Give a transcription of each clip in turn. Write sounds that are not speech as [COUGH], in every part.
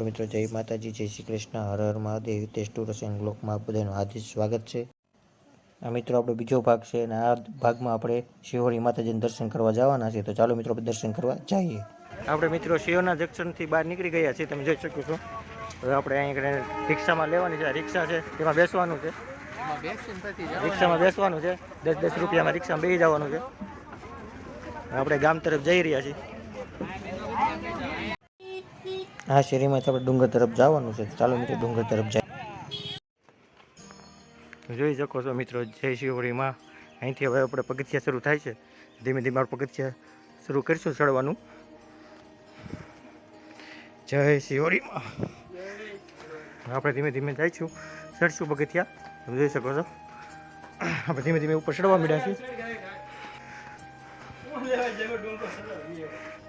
મિત્રો, જય માતાજી, જય શ્રી કૃષ્ણ. હર હર મહાદેવ. હિતેશ ટુરસ એન્ડ બ્લોકમાં બધાનું હાર્દિક સ્વાગત છે. આ મિત્રો, આપણો બીજો ભાગ છે અને આ ભાગમાં આપણે શિહોરી માતાજીને દર્શન કરવા જવાના છે. તો ચાલો મિત્રો દર્શન કરવા જઈએ. આપણે મિત્રો, શિહોરના જંકશનથી બહાર નીકળી ગયા છીએ. તમે જોઈ શકો છો. હવે આપણે અહીં આગળ રિક્ષામાં લેવાની છે. રિક્ષા છે. તેમાં બેસવાનું છે. રિક્ષામાં બેસવાનું છે. દસ દસ રૂપિયામાં રિક્ષામાં બેસી જવાનું છે. આપણે ગામ તરફ જઈ રહ્યા છીએ. આ શેરીમાંથી આપણે ડુંગર તરફ જવાનું છે. ચાલો મિત્રો, ડુંગર તરફ જાય. જોઈ શકો છો મિત્રો, જય શિવરીમાં અહીંથી હવે આપણે પગથિયા શરૂ થાય છે. ધીમે ધીમે આપણે પગથિયા શરૂ કરીશું ચડવાનું. જય શિવરીમાં આપણે ધીમે ધીમે જઈશું, ચડશું પગથિયા. તમે જોઈ શકો છો. આપણે ધીમે ધીમે ઉપર ચડવા મળ્યા છીએ.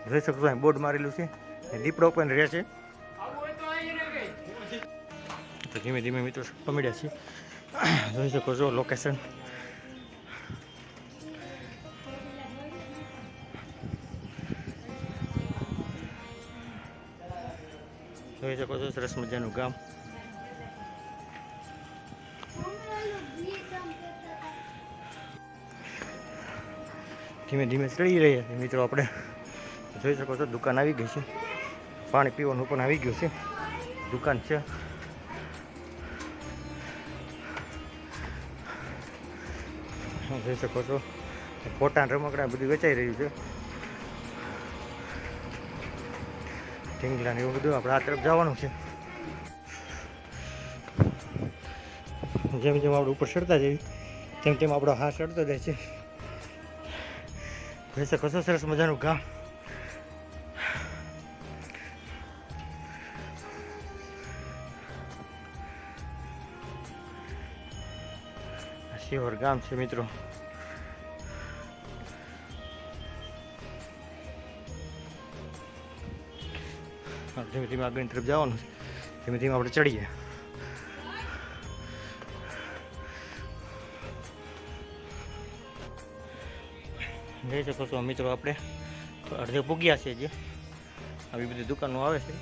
જોઈ શકો છો બોર્ડ મારેલું છે. દીપડો પણ રહે છે. તો ધીમે ધીમે મિત્રો મળ્યા છીએ. જોઈ શકો છો લોકેશન જોઈ શકો છો સરસ મજાનું ગામ. ધીમે ધીમે ચડી રહ્યા છે મિત્રો આપણે. જોઈ શકો છો દુકાન આવી ગઈ છે. પાણી પીવાનું પણ આવી ગયું છે. દુકાન છે. જોઈ શકો છો? ફોટા રમકડા બધું વેચાઈ રહ્યું છે. ઢીંગલા ને એવું બધું આપણે આ તરફ જવાનું છે. જેમ જેમ આપણે ઉપર ચડતા જઈએ, તેમ તેમ આપણો હાથ ચડતો જાય છે. જોઈ શકો છો, સરસ મજાનું ગામ. શિહોર ગામ છે મિત્રો ધીમે ધીમે આગળની તરફ જવાનું ધીમે ધીમે આપણે ચડીએ જઈ શકો છો મિત્રો આપણે અડધે પૂગ્યા છે જે આવી બધી દુકાનો આવે છે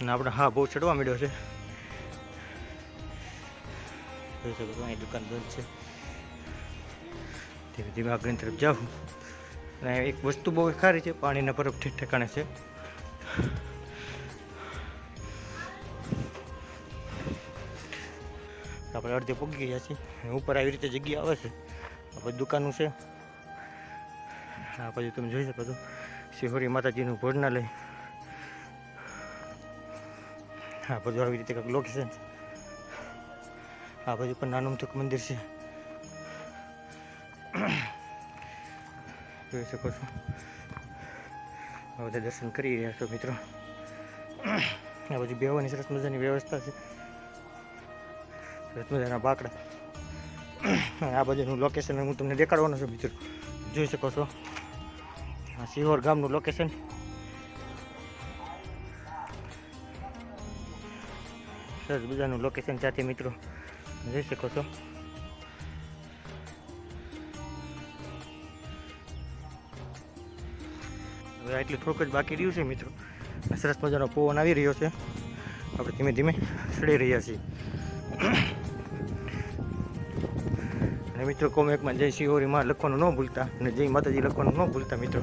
અને આપણે હા બહુ ચડવા મળ્યો છે જોઈ શકો છો અહીં દુકાન બંધ છે. ધીમે ધીમે આગળની તરફ જાઉં. અને એક વસ્તુ બહુ સારી છે, પાણીના બરફ ઠીક ઠેકાણે છે. આપણે અડધે પગી ગયા છીએ. ઉપર આવી રીતે જગ્યા આવે છે. આ બધી દુકાનો છે. આ પછી તમે જોઈ શકો છો. શિહોરી માતાજીનું ભોજનાલય. આ બધું આવી રીતે કંઈક લોકેશન છે. આ બાજુ પણ નાનું અમથું મંદિર છે. જોઈ શકો છો. આ બધા દર્શન કરી રહ્યા છો મિત્રો. આ બધી બેવાની સરસ મજાની વ્યવસ્થા છે. સરસ મજાના બાકડા. આ બાજુનું લોકેશન હું તમને દેખાડવાનો છું મિત્રો. જોઈ શકો છો. આ સિહોર ગામનું લોકેશન સરસ મજાનું લોકેશન સાથે મિત્રો. જોઈ શકો છો હવે આટલું થોડુંક જ બાકી રહ્યું છે મિત્રો સરસ મજાનો પવન આવી રહ્યો છે આપણે ધીમે ધીમે ચડી રહ્યા છીએ અને મિત્રો કોમેકમાં જય શિહોરીમાં લખવાનું ન ભૂલતા અને જય માતાજી લખવાનું ન ભૂલતા મિત્રો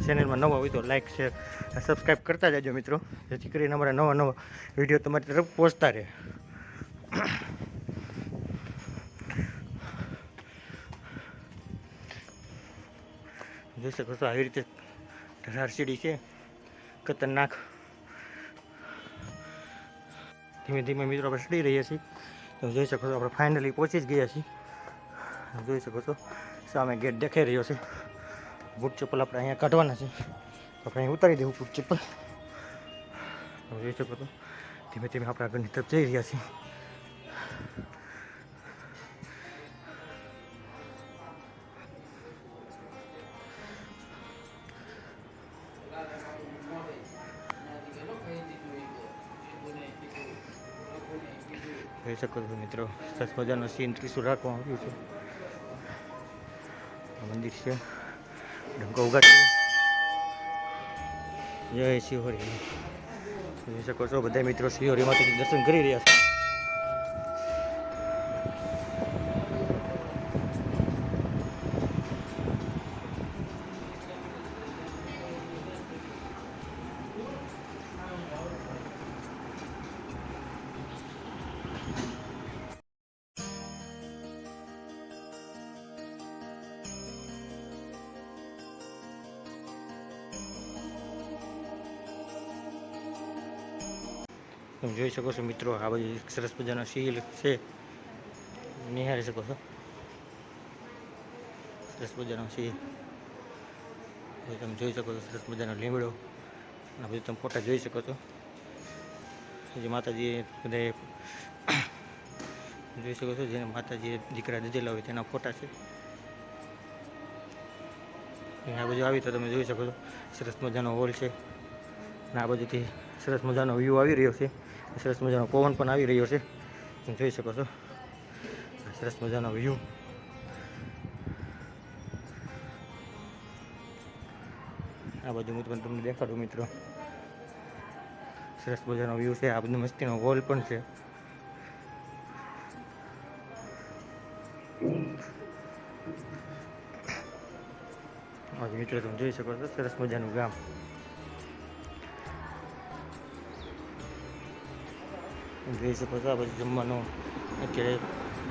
ચેનલમાં નવા હોય તો લાઇક શેર સબસ્ક્રાઈબ કરતા જજો મિત્રો જેથી કરીને અમારા નવા નવા વીડિયો તમારી તરફ પહોંચતા રહે જોઈ શકો છો આવી રીતે ઢરારસીડી છે, ખતરનાક. ધીમે ધીમે મિત્રો આપણે ચડી રહ્યા છીએ. તમે જોઈ શકો છો આપણે ફાઇનલી પહોંચી જ ગયા છીએ. જોઈ શકો છો સામે ગેટ દેખાઈ રહ્યો છે. બૂટ ચપ્પલ આપણે અહીંયા કાઢવાના છે. આપણે અહીં ઉતારી દેવું બૂટ ચપ્પલ તમે જોઈ શકો છો ધીમે ધીમે આપણે આગળની તરફ જઈ રહ્યા છીએ. જોઈ શકો છો મિત્રો. સરસ મજાનો સીન ત્રીસું રાખવામાં આવ્યું છે. મંદિર છે. ડંકો ઉગાડ્યો જય શિવહરી જોઈ શકો છો બધા મિત્રો શિવહરી માતાજી દર્શન કરી રહ્યા છે. તમે જોઈ શકો છો મિત્રો, આ બાજુ સરસ મજાનો શીલ છે. નિહાળી શકો છો. સરસ મજાનો શીલ તમે જોઈ શકો છો સરસ મજાનો લીમડો. આ બધું તમે ફોટા જોઈ શકો છો. જે માતાજી બધા [COUGHS] જોઈ શકો છો, જેને માતાજીએ દીકરા દીધેલા હોય તેના ફોટા છે. આ બાજુ આવી તો તમે જોઈ શકો છો. સરસ મજાનો હોલ છે. અને આ બાજુથી સરસ મજાનો વ્યૂ આવી રહ્યો છે. સરસ મજાનો પવન પણ આવી રહ્યો છે. તમે જોઈ શકો છો. સરસ મજાનો વ્યૂ આ બધું હું પણ તમને દેખાડું, મિત્રો. સરસ મજાનો વ્યૂ છે. આ બધું મસ્તીનો હોલ પણ છે. મિત્રો તમે જોઈ શકો છો. સરસ મજાનું ગામ. જોઈ શકો છો આ બધું જમવાનું અત્યારે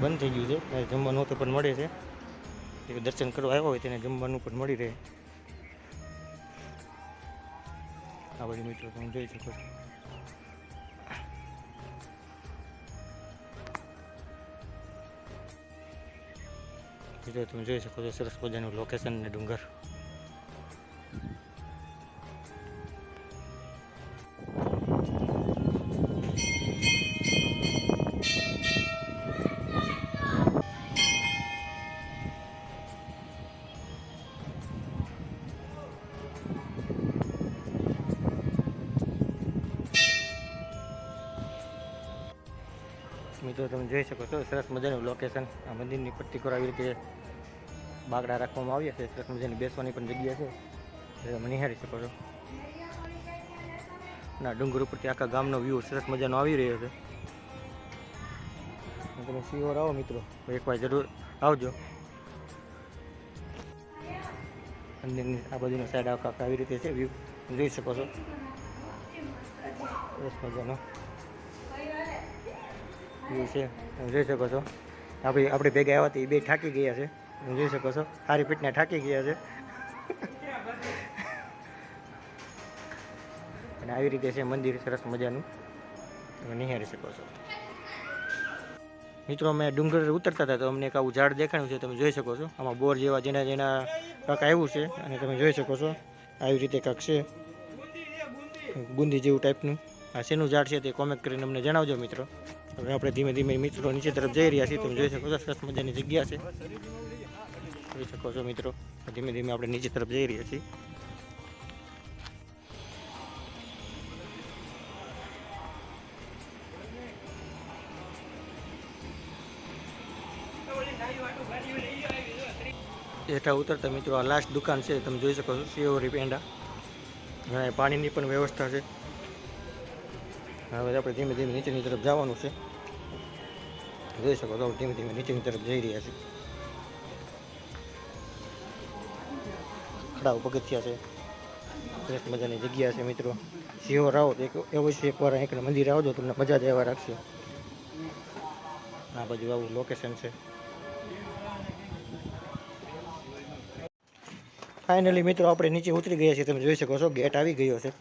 બંધ થઈ ગયું છે. જમવાનું તો પણ મળે છે. એ દર્શન કરવા આવ્યો હોય તેને જમવાનું પણ મળી રહે. આ બધું મિત્રો તમે જોઈ શકો છો. તમે જોઈ શકો છો સરસ મજાનું લોકેશન ને ડુંગર. મિત્રો, તમે જોઈ શકો છો, સરસ મજાનું લોકેશન આ મંદિરની પટ્ટી પર આવી રીતે બાગડા રાખવામાં આવ્યા છે, સરસ મજાની બેસવાની પણ જગ્યા છે. તમે નિહાળી શકો છો. ના, ડુંગર ઉપરથી આખા ગામનો વ્યૂ સરસ મજાનો આવી રહ્યો છે. તમે સિયોર આવો મિત્રો, એકવાર જરૂર આવજો. મંદિરની આ બાજુનો સાઈડ આખા આવી રીતે છે વ્યૂ જોઈ શકો છો. સરસ મજાનો. વ્યૂ છે જોઈ શકો છો. આપણી, આપણે ભેગા આવ્યા હતા એ બે થાકી ગયા છે. જોઈ શકો છો, સારી પીટને થાકી ગયા છે. અને આવી રીતે છે મંદિર, સરસ મજાનું. તમે નિહાળી શકો છો. મિત્રો, અમે ડુંગર ઉતરતા હતા, તો અમને એક આવું ઝાડ દેખાણું છે, તમે જોઈ શકો છો. આમાં બોર જેવા જેના જેના કાંક આવ્યું છે, અને તમે જોઈ શકો છો, આવી રીતે કાંક છે. બુંદી જેવું ટાઈપનું આ શેનું ઝાડ છે તે કોમેન્ટ કરીને અમને જણાવજો, મિત્રો. હવે આપણે ધીમે ધીમે મિત્રો નીચે તરફ જઈ રહ્યા છીએ. તમે જોઈ શકો છો, સરસ મજાની જગ્યા છે. જોઈ શકો છો મિત્રો, ધીમે ધીમે આપણે નીચે તરફ જઈ રહ્યા છીએ. હેઠા ઉતરતા મિત્રો, આ લાસ્ટ દુકાન છે. તમે જોઈ શકો છો શિવરી પેંડા. પાણીની પણ વ્યવસ્થા છે. હવે આપણે ધીમે ધીમે નીચેની તરફ જવાનું છે. જોઈ શકો તો ધીમે ધીમે નીચેની તરફ જઈ રહ્યા છીએ ખડા પગથિયા છે. સરસ મજાની જગ્યા છે મિત્રો. સિંહો રાવો તો એક અવશ્ય એકવાર અહીંકને મંદિર આવજો, તમને મજા જ એવા રાખશે. આ બાજુ આવું લોકેશન છે. ફાઇનલી મિત્રો, આપણે નીચે ઉતરી ગયા છીએ. તમે જોઈ શકો છો ગેટ આવી ગયો છે.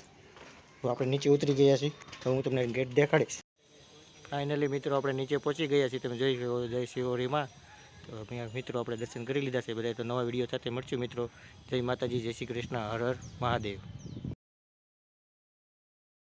આપણે નીચે ઉતરી ગયા છીએ. તો હું તમને ગેટ દેખાડીશ. ફાઇનલી મિત્રો આપણે નીચે પહોંચી ગયા છીએ. તમે જોઈ શકો જય શિવરીમાં તો અહીંયા મિત્રો આપણે દર્શન કરી લીધા છે. બધા તો નવા વીડિયો સાથે મળશું મિત્રો. જય માતાજી, જય શ્રી કૃષ્ણ. હર હર મહાદેવ.